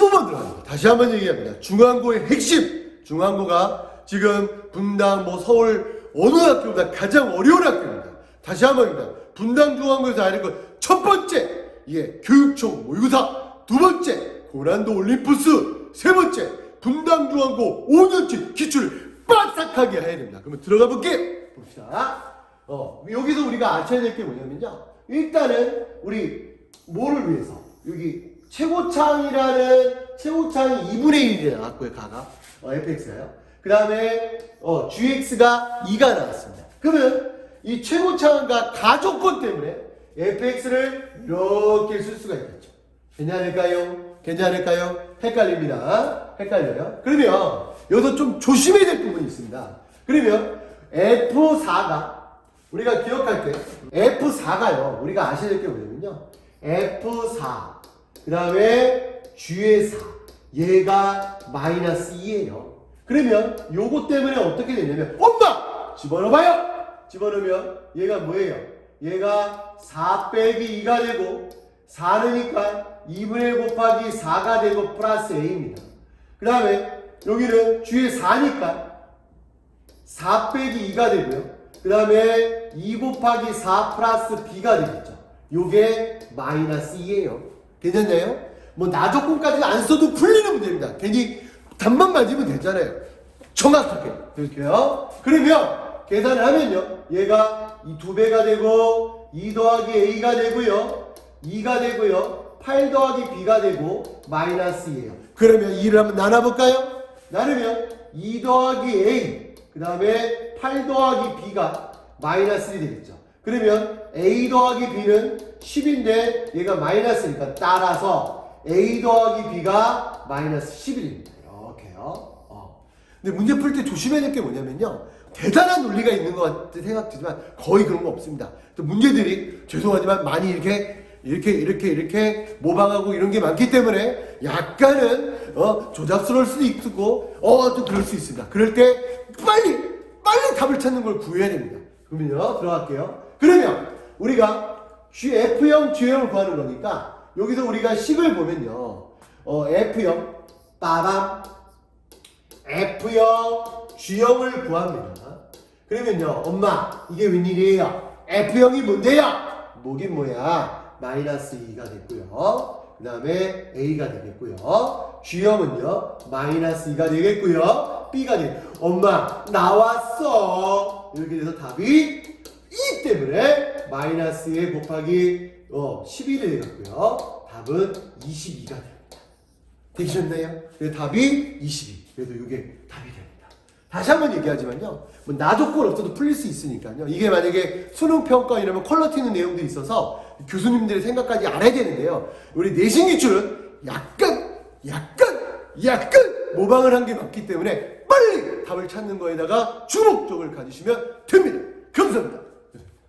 15번 들어갑니다. 다시 한번 얘기합니다. 중앙고의 핵심. 중앙고가 지금 분당 뭐 서울 어느 학교보다 가장 어려운 학교입니다. 다시 한번입니다. 분당 중앙고에서 하는 것첫 번째, 예, 교육청 모의고사. 두 번째, 고난도 올림푸스. 세 번째, 분당 중앙고 5년치 기출을 빠삭하게 해야 됩니다. 그러면 들어가 볼게. 봅시다. 어, 여기서 우리가 아셔야 될 게 뭐냐면요. 일단은 우리 뭐를 위해서 여기 최고창이라는 최고창이 2분의 1이 나왔고요, 가가. 어, fx가요. 그 다음에 어, gx가 2가 나왔습니다. 그러면 이 최고창과 가조건 때문에 fx를 이렇게 쓸 수가 있겠죠. 괜찮을까요? 괜찮을까요? 헷갈립니다. 헷갈려요. 그러면 여기서 좀 조심해야 될 부분이 있습니다. 그러면 F4가 우리가 기억할 때 F4가요. 우리가 아셔야 될 게 뭐냐면요. F4 그 다음에 G의 4 얘가 마이너스 2예요. 그러면 요거 때문에 어떻게 되냐면 엄마! 집어넣어봐요! 집어넣으면 얘가 뭐예요? 얘가 4 빼기 2가 되고 4느니까 2분의 1 곱하기 4가 되고 플러스 A입니다. 그 다음에 여기는 G의 4니까 4 빼기 2가 되고요. 그 다음에 2 곱하기 4 플러스 B가 되겠죠. 요게 마이너스 2예요. 괜찮나요? 뭐 나조건까지 안 써도 풀리는 문제입니다. 괜히 답만 맞으면 되잖아요. 정확하게. 그렇게요. 그러면 계산을 하면요. 얘가 이 두 배가 되고 2 더하기 A가 되고요. 2가 되고요. 8 더하기 B가 되고 마이너스예요. 그러면 2를 한번 나눠볼까요? 나누면 2 더하기 A 그 다음에 8 더하기 B가 마이너스 1이 되겠죠. 그러면 A 더하기 B는 10인데 얘가 마이너스니까 따라서 A 더하기 B가 마이너스 11입니다. 이렇게요. 어. 근데 문제 풀 때 조심해야 될 게 뭐냐면요. 대단한 논리가 있는 것 같은 생각지만 거의 그런 거 없습니다. 또 문제들이 죄송하지만 많이 이렇게 이렇게 이렇게 이렇게 모방하고 이런 게 많기 때문에 약간은 어, 조잡스러울 수도 있고 어좀 그럴 수 있습니다. 그럴 때 빨리 빨리 답을 찾는 걸 구해야 됩니다. 그러면요 들어갈게요. 그러면 우리가 F형, G형을 구하는 거니까 여기서 우리가 식을 보면요 어, F형 빠밤 F형, G형을 구합니다. 그러면요, 엄마, 이게 웬일이에요? F형이 뭔데요? 뭐긴 뭐야? 마이너스 2가 됐고요. 그 다음에 A가 되겠고요. G형은요, 마이너스 2가 되겠고요. B가 되 엄마, 나왔어! 이렇게 돼서 답이 2 때문에 마이너스 1 곱하기 어, 11이 되겠고요. 답은 22가 됩니다. 되셨나요? 그래서 답이 22. 그래도 이게 답이 됩니다. 다시 한번 얘기하지만요. 뭐 나조건 없어도 풀릴 수 있으니까요. 이게 만약에 수능 평가 이러면 컬러 튀는 내용들이 있어서 교수님들의 생각까지 알아야 되는데요. 우리 내신 기출은 약간 약간 약간 모방을 한 게 맞기 때문에 빨리 답을 찾는 거에다가 주목적을 가지시면 됩니다. 감사합니다.